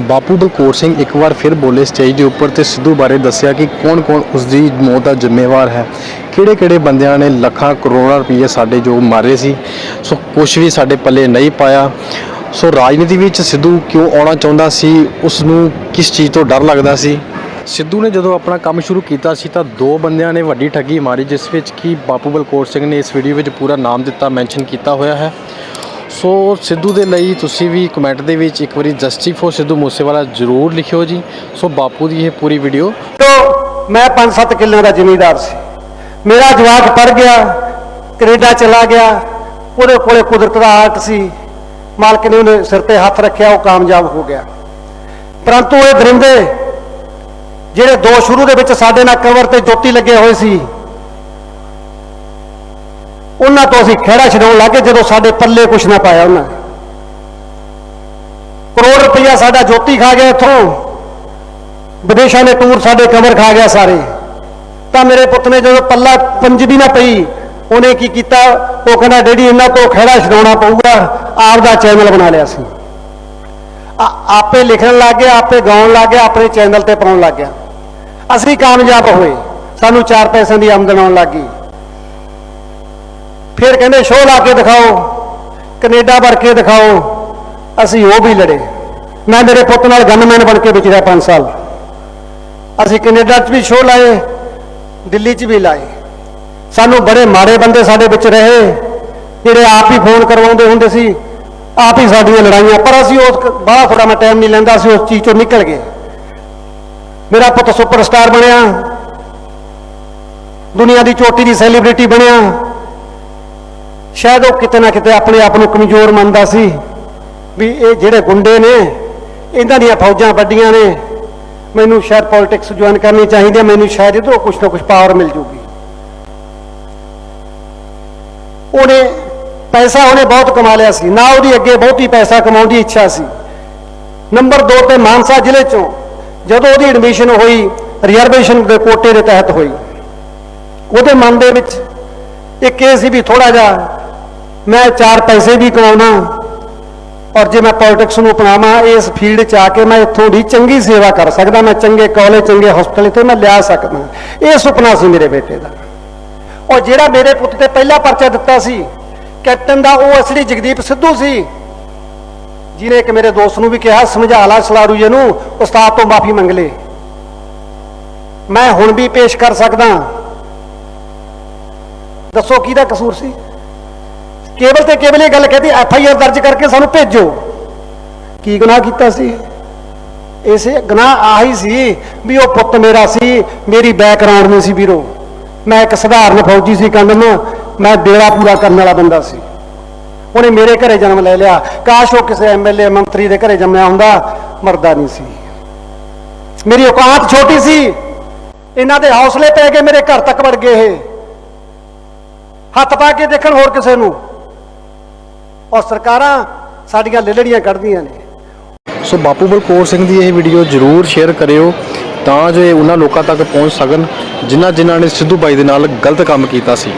ਬਾਪੂ ਬਲਕੌਰ ਸਿੰਘ ਇੱਕ ਵਾਰ ਫਿਰ ਬੋਲੇ ਸਟੇਜ ਦੇ ਉੱਪਰ ਤੇ ਸਿੱਧੂ ਬਾਰੇ ਦੱਸਿਆ ਕਿ ਕੌਣ-ਕੌਣ ਉਸ ਦੀ ਮੌਤ ਦਾ ਜ਼ਿੰਮੇਵਾਰ ਹੈ। ਕਿਹੜੇ-ਕਿਹੜੇ ਬੰਦਿਆਂ ਨੇ ਲੱਖਾਂ ਕਰੋੜਾਂ ਰੁਪਏ ਸਾਡੇ ਜੋ ਮਾਰੇ ਸੀ, ਸੋ ਕੁਝ ਵੀ ਸਾਡੇ ਪੱਲੇ ਨਹੀਂ ਪਾਇਆ। ਸੋ ਰਾਜਨੀਤੀ ਵਿੱਚ ਸਿੱਧੂ ਕਿਉਂ ਆਉਣਾ ਚਾਹੁੰਦਾ ਸੀ ਉਸ ਨੂੰ ਕਿਸ ਚੀਜ਼ ਤੋਂ ਡਰ ਲੱਗਦਾ ਸੀ? ਸਿੱਧੂ ਨੇ ਜਦੋਂ ਆਪਣਾ ਕੰਮ ਸ਼ੁਰੂ ਕੀਤਾ ਸੀ ਤਾਂ ਦੋ ਬੰਦਿਆਂ ਨੇ ਵੱਡੀ ਠੱਗੀ ਮਾਰੀ, ਜਿਸ ਵਿੱਚ ਕਿ ਬਾਪੂ ਬਲਕੌਰ ਸਿੰਘ ਨੇ ਇਸ ਵੀਡੀਓ ਵਿੱਚ ਪੂਰਾ ਨਾਮ ਦਿੱਤਾ, ਮੈਂਸ਼ਨ ਕੀਤਾ ਹੋਇਆ ਹੈ। ਸੋ ਸਿੱਧੂ ਦੇ ਲਈ ਤੁਸੀਂ ਵੀ ਕਮੈਂਟ ਦੇ ਵਿੱਚ ਇੱਕ ਵਾਰੀ ਜਸਟਿਸ ਫॉर ਸਿੱਧੂ ਮੂਸੇਵਾਲਾ ਜ਼ਰੂਰ ਲਿਖਿਓ ਜੀ। ਸੋ ਬਾਪੂ ਦੀ ਇਹ ਪੂਰੀ ਵੀਡੀਓ ਤੋਂ ਮੈਂ 5-7 ਕਿੱਲਿਆਂ ਦਾ ਜ਼ਿਮੀਂਦਾਰ ਸੀ। ਮੇਰਾ ਜਵਾਕ ਪੜ ਗਿਆ, ਕੈਨੇਡਾ ਚਲਾ ਗਿਆ, ਉਹਦੇ ਕੋਲੇ ਕੁਦਰਤ ਦਾ ਆਰਟ ਸੀ। ਮਾਲਕ ਨੇ ਉਹਨੇ ਸਿਰ ਤੇ ਹੱਥ ਰੱਖਿਆ, ਉਹ ਕਾਮਯਾਬ ਹੋ ਗਿਆ। ਪਰੰਤੂ ਇਹ ਦਰਿੰਦੇ, ਜਿਹੜੇ ਦੋ ਸ਼ੁਰੂ ਦੇ ਵਿੱਚ ਸਾਡੇ ਨਾਲ ਕਵਰ ਤੇ ਜੋਤੀ ਲੱਗੇ ਹੋਏ ਸੀ ਉਹਨਾਂ ਤੋਂ ਅਸੀਂ ਖਹਿੜਾ ਛਡਾਉਣ ਲੱਗੇ ਜਦੋਂ ਸਾਡੇ ਪੱਲੇ ਕੁਛ ਨਾ ਪਾਇਆ ਉਹਨਾਂ ਨੇ। ਕਰੋੜ ਰੁਪਈਆ ਸਾਡਾ ਜੋਤੀ ਖਾ ਗਿਆ ਇੱਥੋਂ। ਵਿਦੇਸ਼ਾਂ ਦੇ ਟੂਰ ਸਾਡੇ ਕਮਰ ਖਾ ਗਿਆ ਸਾਰੇ। ਤਾਂ ਮੇਰੇ ਪੁੱਤ ਨੇ ਜਦੋਂ ਪੱਲਾ ਪੰਜਦੀ ਨਾ ਪਈ, ਉਹਨੇ ਕੀ ਕੀਤਾ? ਉਹ ਕਹਿੰਦਾ, ਡੈਡੀ, ਇਹਨਾਂ ਤੋਂ ਖਹਿੜਾ ਛਡਾਉਣਾ ਪਊਗਾ। ਆਪਦਾ ਚੈਨਲ ਬਣਾ ਲਿਆ ਸੀ। ਆਪੇ ਲਿਖਣ ਲੱਗ ਗਿਆ, ਆਪੇ ਗਾਉਣ ਲੱਗ ਗਿਆ, ਆਪਣੇ ਚੈਨਲ ਤੇ ਪਾਉਣ ਲੱਗ ਗਿਆ। ਅਸੀਂ ਕਾਮਯਾਬ ਹੋਏ। ਸਾਨੂੰ 4 ਪੈਸਿਆਂ ਦੀ ਆਮਦਨ ਆਉਣ ਲੱਗ ਗਈ। ਫਿਰ ਕਹਿੰਦੇ, ਸ਼ੋਅ ਲਾ ਕੇ ਦਿਖਾਓ, ਕੈਨੇਡਾ ਵਰ ਕੇ ਦਿਖਾਓ, ਅਸੀਂ ਉਹ ਵੀ ਲੜੇ। ਮੈਂ ਮੇਰੇ ਪੁੱਤ ਨਾਲ ਗਨਮੈਨ ਬਣ ਕੇ ਵਿਚਰਿਆ 5 ਸਾਲ। ਅਸੀਂ ਕੈਨੇਡਾ 'ਚ ਵੀ ਸ਼ੋਅ ਲਾਏ, ਦਿੱਲੀ 'ਚ ਵੀ ਲਾਏ। ਸਾਨੂੰ ਬੜੇ ਮਾੜੇ ਬੰਦੇ ਸਾਡੇ ਵਿੱਚ ਰਹੇ, ਜਿਹੜੇ ਆਪ ਹੀ ਫੋਨ ਕਰਵਾਉਂਦੇ ਹੁੰਦੇ ਸੀ, ਆਪ ਹੀ ਸਾਡੀਆਂ ਲੜਾਈਆਂ। ਪਰ ਅਸੀਂ ਉਸ ਬਾਹਰ ਥੋੜਾ ਮੈਂ ਟਾਈਮ ਨਹੀਂ ਲੈਂਦਾ ਸੀ ਉਸ ਚੀਜ਼ ਚੋਂ ਨਿਕਲ ਗਏ। ਮੇਰਾ ਪੁੱਤ ਸੁਪਰਸਟਾਰ ਬਣਿਆ। ਦੁਨੀਆ ਦੀ ਚੋਟੀ ਦੀ ਸੈਲੀਬ੍ਰਿਟੀ ਬਣਿਆ। ਸ਼ਾਇਦ ਉਹ ਕਿਤੇ ਨਾ ਕਿਤੇ ਆਪਣੇ ਆਪ ਨੂੰ ਕਮਜ਼ੋਰ ਮੰਨਦਾ ਸੀ ਵੀ ਇਹ ਜਿਹੜੇ ਗੁੰਡੇ ਨੇ, ਇਹਨਾਂ ਦੀਆਂ ਫੌਜਾਂ ਵੱਡੀਆਂ ਨੇ, ਮੈਨੂੰ ਸ਼ਾਇਦ ਪੋਲਿਟਿਕਸ ਜੁਆਇਨ ਕਰਨੀ ਚਾਹੀਦੀ ਹੈ, ਮੈਨੂੰ ਸ਼ਾਇਦ ਇਧਰੋਂ ਕੁਝ ਨਾ ਕੁਝ ਪਾਵਰ ਮਿਲ ਜੂਗੀ। ਉਹਨੇ ਪੈਸਾ ਉਹਨੇ ਬਹੁਤ ਕਮਾ ਲਿਆ ਸੀ, ਨਾ ਉਹਦੀ ਅੱਗੇ ਬਹੁਤੀ ਪੈਸਾ ਕਮਾਉਣ ਦੀ ਇੱਛਾ ਸੀ। ਨੰਬਰ 2 ਤੇ ਮਾਨਸਾ ਜ਼ਿਲ੍ਹੇ ਚੋਂ ਜਦੋਂ ਉਹਦੀ ਐਡਮਿਸ਼ਨ ਹੋਈ ਰਿਜ਼ਰਵੇਸ਼ਨ ਦੇ ਕੋਟੇ ਦੇ ਤਹਿਤ ਹੋਈ, ਉਹਦੇ ਮਨ ਦੇ ਵਿੱਚ ਇੱਕ ਇਹ ਸੀ ਵੀ ਥੋੜਾ ਜਿਹਾ ਮੈਂ ਚਾਰ ਪੈਸੇ ਵੀ ਕਮਾਉਣਾ ਔਰ ਜੇ ਮੈਂ ਪੋਲਿਟਿਕਸ ਨੂੰ ਅਪਣਾਵਾਂ, ਇਸ ਫੀਲਡ 'ਚ ਆ ਕੇ ਮੈਂ ਇੱਥੋਂ ਦੀ ਚੰਗੀ ਸੇਵਾ ਕਰ ਸਕਦਾ, ਮੈਂ ਚੰਗੇ ਕਾਲਜ ਚੰਗੇ ਹਸਪਤਾਲ ਇੱਥੇ ਮੈਂ ਲਿਆ ਸਕਦਾ। ਇਹ ਸੁਪਨਾ ਸੀ ਮੇਰੇ ਬੇਟੇ ਦਾ। ਔਰ ਜਿਹੜਾ ਮੇਰੇ ਪੁੱਤ ਤੇ ਪਹਿਲਾ ਪਰਚਾ ਦਿੱਤਾ ਸੀ, ਕੈਪਟਨ ਦਾ ਉਹ ਅਸਲੀ ਜਗਦੀਪ ਸਿੱਧੂ ਸੀ, ਜਿਹਨੇ ਇੱਕ ਮੇਰੇ ਦੋਸਤ ਨੂੰ ਵੀ ਕਿਹਾ ਸਮਝਾ ਲਾ ਸਲਾਰੂ ਜੀ ਨੂੰ, ਉਸਤਾਦ ਤੋਂ ਮਾਫੀ ਮੰਗ ਲੈ। ਮੈਂ ਹੁਣ ਵੀ ਪੇਸ਼ ਕਰ ਸਕਦਾ। ਦੱਸੋ ਕਿਹਦਾ ਕਸੂਰ ਸੀ? ਕੇਵਲ ਤੇ ਕੇਵਲ ਇਹ ਗੱਲ ਕਹਤੀ ਐਫ ਆਈ ਆਰ ਦਰਜ ਕਰਕੇ ਸਾਨੂੰ ਭੇਜੋ। ਕੀ ਗੁਨਾਹ ਕੀਤਾ ਸੀ? ਇਸੇ ਗੁਨਾਹ ਆਹੀ ਸੀ ਵੀ ਉਹ ਪੁੱਤ ਮੇਰਾ ਸੀ, ਮੇਰੀ ਬੈਕਗ੍ਰਾਉਂਡ ਨਹੀਂ ਸੀ ਵੀਰੋ। ਮੈਂ ਇੱਕ ਸਧਾਰਨ ਫੌਜੀ ਸੀ ਕੰਨ ਨੂੰ ਮੈਂ ਡੇਰਾ ਪੂਰਾ ਕਰਨ ਵਾਲਾ ਬੰਦਾ ਸੀ। ਉਹਨੇ ਮੇਰੇ ਘਰੇ ਜਨਮ ਲੈ ਲਿਆ। ਕਾਸ਼ ਉਹ ਕਿਸੇ ਐਮਐਲਏ ਮੰਤਰੀ ਦੇ ਘਰੇ ਜੰਮਿਆ ਹੁੰਦਾ, ਮਰਦਾ ਨਹੀਂ ਸੀ। ਮੇਰੀ ਔਕਾਤ ਛੋਟੀ ਸੀ। ਇਹਨਾਂ ਦੇ ਹੌਸਲੇ ਪੈ ਕੇ ਮੇਰੇ ਘਰ ਤੱਕ ਵੜ ਗਏ ਇਹ। ਹੱਥ ਪਾ ਕੇ ਦੇਖਣ ਹੋਰ ਕਿਸੇ ਨੂੰ। ਔਰ ਸਰਕਾਰਾਂ ਸਾਡੀਆਂ ਲਿਲੜੀਆਂ ਕੱਢਦੀਆਂ ਨੇ। ਸੋ ਬਾਪੂ ਬਲਕੌਰ ਸਿੰਘ ਦੀ ਇਹ ਵੀਡੀਓ ਜ਼ਰੂਰ ਸ਼ੇਅਰ ਕਰਿਓ ਤਾਂ ਜੋ ਇਹ ਉਹਨਾਂ ਲੋਕਾਂ ਤੱਕ ਪਹੁੰਚ ਸਕਣ ਜਿਨ੍ਹਾਂ ਜਿਨ੍ਹਾਂ ਨੇ ਸਿੱਧੂ ਬਾਈ ਦੇ ਨਾਲ ਗਲਤ ਕੰਮ ਕੀਤਾ ਸੀ।